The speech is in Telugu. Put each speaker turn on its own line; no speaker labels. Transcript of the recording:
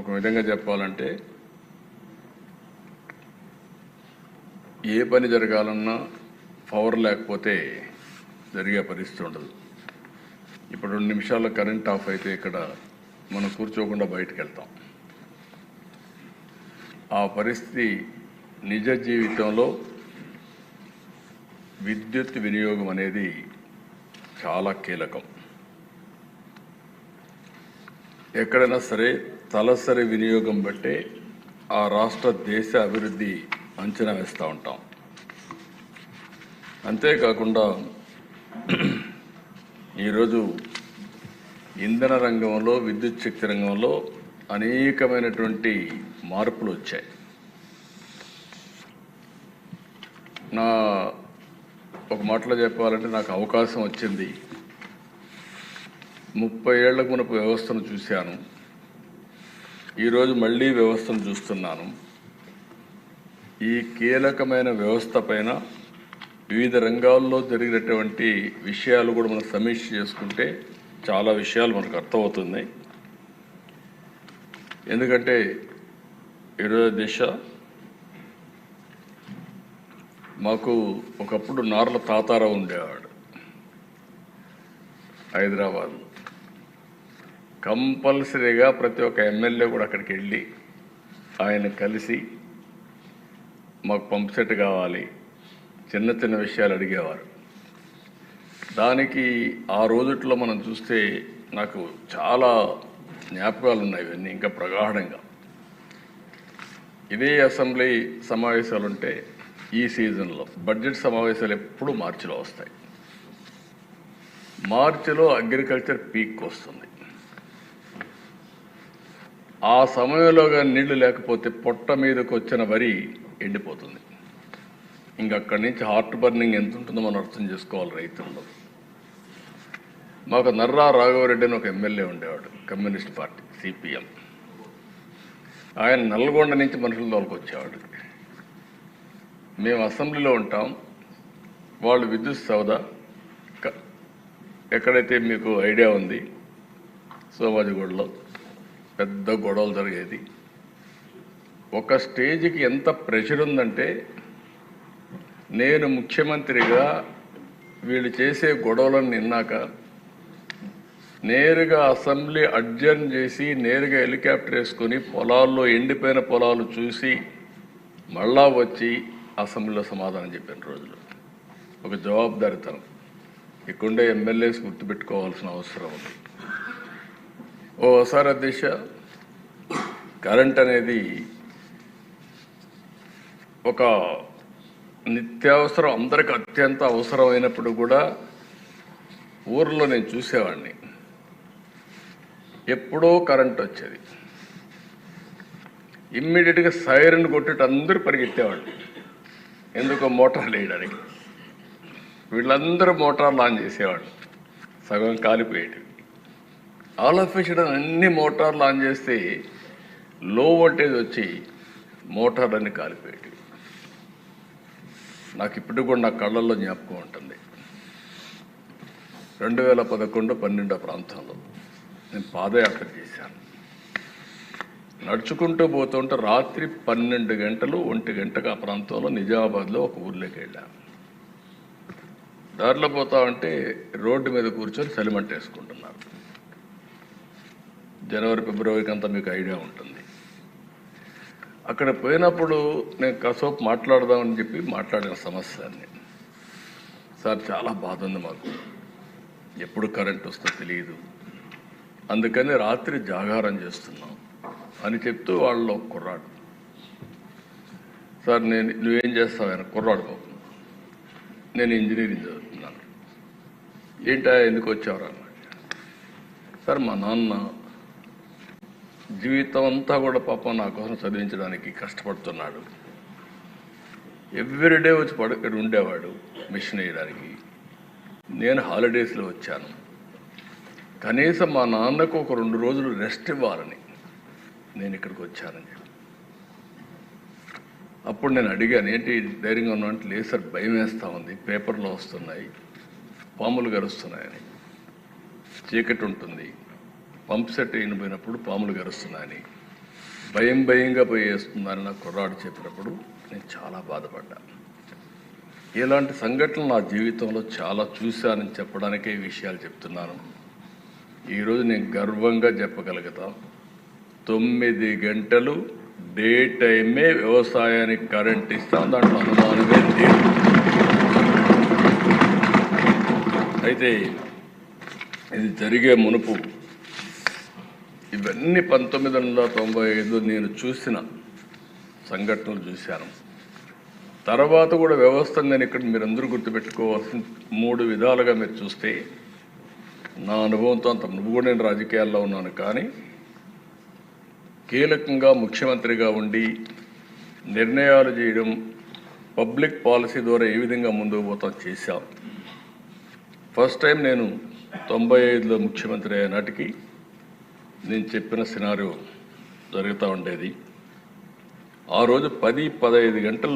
ఒక విధంగా చెప్పాలంటే ఏ పని జరగాలన్నా పవర్ లేకపోతే జరిగే పరిస్థితి ఉండదు. ఇప్పుడు రెండు నిమిషాల్లో కరెంట్ ఆఫ్ అయితే ఇక్కడ మనం కూర్చోకుండా బయటకు వెళ్తాం ఆ పరిస్థితి నిజ జీవితంలో విద్యుత్ వినియోగం అనేది చాలా కీలకం. ఎక్కడైనా సరే తలసరి వినియోగం బట్టే ఆ రాష్ట్ర దేశ అభివృద్ధి అంచనా వేస్తూ ఉంటాం. అంతేకాకుండా ఈరోజు ఇంధన రంగంలో విద్యుత్ శక్తి రంగంలో అనేకమైనటువంటి మార్పులు వచ్చాయి. నా ఒక మాటలో చెప్పాలంటే నాకు అవకాశం వచ్చింది. ముప్పై ఏళ్ళకు మునపు వ్యవస్థను చూశాను. ఈరోజు మళ్ళీ వ్యవస్థను చూస్తున్నాను. ఈ కీలకమైన వ్యవస్థ పైన వివిధ రంగాల్లో జరిగినటువంటి విషయాలు కూడా మనం సమీక్ష చేసుకుంటే చాలా విషయాలు మనకు అర్థమవుతున్నాయి. ఎందుకంటే ఈరోజు దిశ మాకు ఒకప్పుడు నార్ల తాతారావు ఉండేవాడు హైదరాబాద్ కంపల్సరీగా ప్రతి ఒక్క ఎమ్మెల్యే కూడా అక్కడికి వెళ్ళి ఆయన కలిసి మాకు పంప్ సెట్ కావాలి చిన్న చిన్న విషయాలు అడిగేవారు. దానికి ఆ రోజుట్లో మనం చూస్తే నాకు చాలా జ్ఞాపకాలు ఉన్నాయి ఇవన్నీ ఇంకా ప్రగాఢంగా. ఇదే అసెంబ్లీ సమావేశాలు ఉంటే ఈ సీజన్లో బడ్జెట్ సమావేశాలు ఎప్పుడు మార్చిలో వస్తాయి. మార్చిలో అగ్రికల్చర్ పీక్ వస్తుంది. ఆ సమయంలో కానీ నీళ్ళు లేకపోతే పొట్ట మీదకి వచ్చిన వరి ఎండిపోతుంది. ఇంక అక్కడి నుంచి హార్ట్ బర్నింగ్ ఎంత ఉంటుందో మనం అర్థం చేసుకోవాలి రైతుల్లో. మాకు నర్రా రాఘవరెడ్డి అని ఒక ఎమ్మెల్యే ఉండేవాడు కమ్యూనిస్ట్ పార్టీ సిపిఎం. ఆయన నల్గొండ నుంచి మనుషుల తోలుకొచ్చేవాడు మేము అసెంబ్లీలో ఉంటాం. వాళ్ళు విద్యుత్ సౌదా ఎక్కడైతే మీకు ఐడియా ఉంది సోమాజిగూడలో. పెద్ద గొడవలు జరిగేది. ఒక స్టేజ్కి ఎంత ప్రెషర్ ఉందంటే నేను ముఖ్యమంత్రిగా వీళ్ళు చేసే గొడవలను నిన్నాక నేరుగా అసెంబ్లీ అడ్జర్న్ చేసి నేరుగా హెలికాప్టర్ వేసుకొని పొలాల్లో ఎండిపోయిన పొలాలు చూసి మళ్ళా వచ్చి అసెంబ్లీలో సమాధానం చెప్పిన రోజులు. ఒక జవాబుదారితనం. ఇక్కడుండే ఎమ్మెల్యేస్ గుర్తుపెట్టుకోవాల్సిన అవసరం ఉంది. ఓసారి అధ్యక్ష కరెంట్ అనేది ఒక నిత్యావసరం అందరికి అత్యంత అవసరమైనప్పుడు కూడా ఊర్లో నేను చూసేవాడిని. ఎప్పుడో కరెంట్ వచ్చేది. ఇమ్మీడియట్గా సైరన్ కొట్టేట అందరూ పరిగెత్తేవాళ్ళు. ఎందుకో మోటార్లు వేయడానికి వీళ్ళందరూ మోటార్లు ఆన్ చేసేవాళ్ళు. సగం కాలిపోయేటివి. ఆల్ ఆఫ్ అన్ని మోటార్లు ఆన్ చేస్తే లో వోల్టేజ్ వచ్చి మోటార్లన్నీ కాలిపోయేటివి. నాకు ఇప్పుడు కూడా నా కళ్ళల్లో జ్ఞాపకం ఉంటుంది. రెండు వేల పదకొండు పన్నెండో ప్రాంతంలో నేను పాదయాత్ర చేశాను. నడుచుకుంటూ పోతుంటే రాత్రి పన్నెండు గంటలు ఒంటి గంటకు ఆ ప్రాంతంలో నిజామాబాద్లో ఒక ఊర్లోకి వెళ్ళాను దారిలో పోతా ఉంటే రోడ్డు మీద కూర్చొని చలిమంట వేసుకుంటున్నారు. జనవరి ఫిబ్రవరికి అంతా మీకు ఐడియా ఉంటుంది. అక్కడ పోయినప్పుడు నేను కాసేపు మాట్లాడదామని చెప్పి మాట్లాడిన సమస్యని. సార్ చాలా బాధ ఉంది మాకు. ఎప్పుడు కరెంట్ వస్తుందో తెలియదు అందుకని రాత్రి జాగారం చేస్తున్నాం అని చెప్తూ వాళ్ళు కుర్రాడు. సార్ నేను నువ్వేం చేస్తావు కుర్రాడు బాబు నేను ఇంజనీరింగ్ చదువుతున్నాను. ఏంటా ఎందుకు వచ్చావరా? సార్ మా నాన్న జీవితం అంతా కూడా పాపం నా కోసం చదివించడానికి కష్టపడుతున్నాడు. ఎవ్రీడే వచ్చి పడు ఇక్కడ ఉండేవాడు మిషన్ వేయడానికి. నేను హాలిడేస్లో వచ్చాను. కనీసం మా నాన్నకు ఒక రెండు రోజులు రెస్ట్ ఇవ్వాలని నేను ఇక్కడికి వచ్చానని చెప్పి. అప్పుడు నేను అడిగాను ఏంటి ధైర్యంగా ఉన్నా అంటే లేదు సార్ భయం వేస్తూ ఉంది. పేపర్లో వస్తున్నాయి. పాములు గరుస్తున్నాయని. చీకటి ఉంటుంది. పంప్ సెట్ అయినపోయినప్పుడు పాములు గరుస్తున్నాయని భయం భయంగా పోయేస్తుందని నా కుర్రాడు చెప్పినప్పుడు నేను చాలా బాధపడ్డా. ఇలాంటి సంఘటనలు నా జీవితంలో చాలా చూశానని చెప్పడానికే ఈ విషయాలు చెప్తున్నాను. ఈరోజు నేను గర్వంగా చెప్పగలుగుతా. తొమ్మిది గంటలు డే టైమే వ్యవసాయానికి కరెంట్ ఇస్తాం దాంట్లో అనుమానమే లేదు. అయితే ఇది జరిగే మునుపు ఇవన్నీ పంతొమ్మిది వందల తొంభై ఐదు నేను చూసిన సంఘటనలు చూశాను. తర్వాత కూడా వ్యవస్థ నేను ఇక్కడ మీరందరూ గుర్తుపెట్టుకోవాల్సిన మూడు విధాలుగా మీరు చూస్తే నా అనుభవంతో అంత నువ్వు కూడా నేను రాజకీయాల్లో ఉన్నాను కానీ కీలకంగా ముఖ్యమంత్రిగా ఉండి నిర్ణయాలు చేయడం పబ్లిక్ పాలసీ ద్వారా ఏ విధంగా ముందుకు పోతాం చేశాం. ఫస్ట్ టైం నేను తొంభై ఐదులో ముఖ్యమంత్రి అయిన నాటికి నేను చెప్పిన సినారో జరుగుతూ ఉండేది. ఆ రోజు పది పదహైదు గంటలు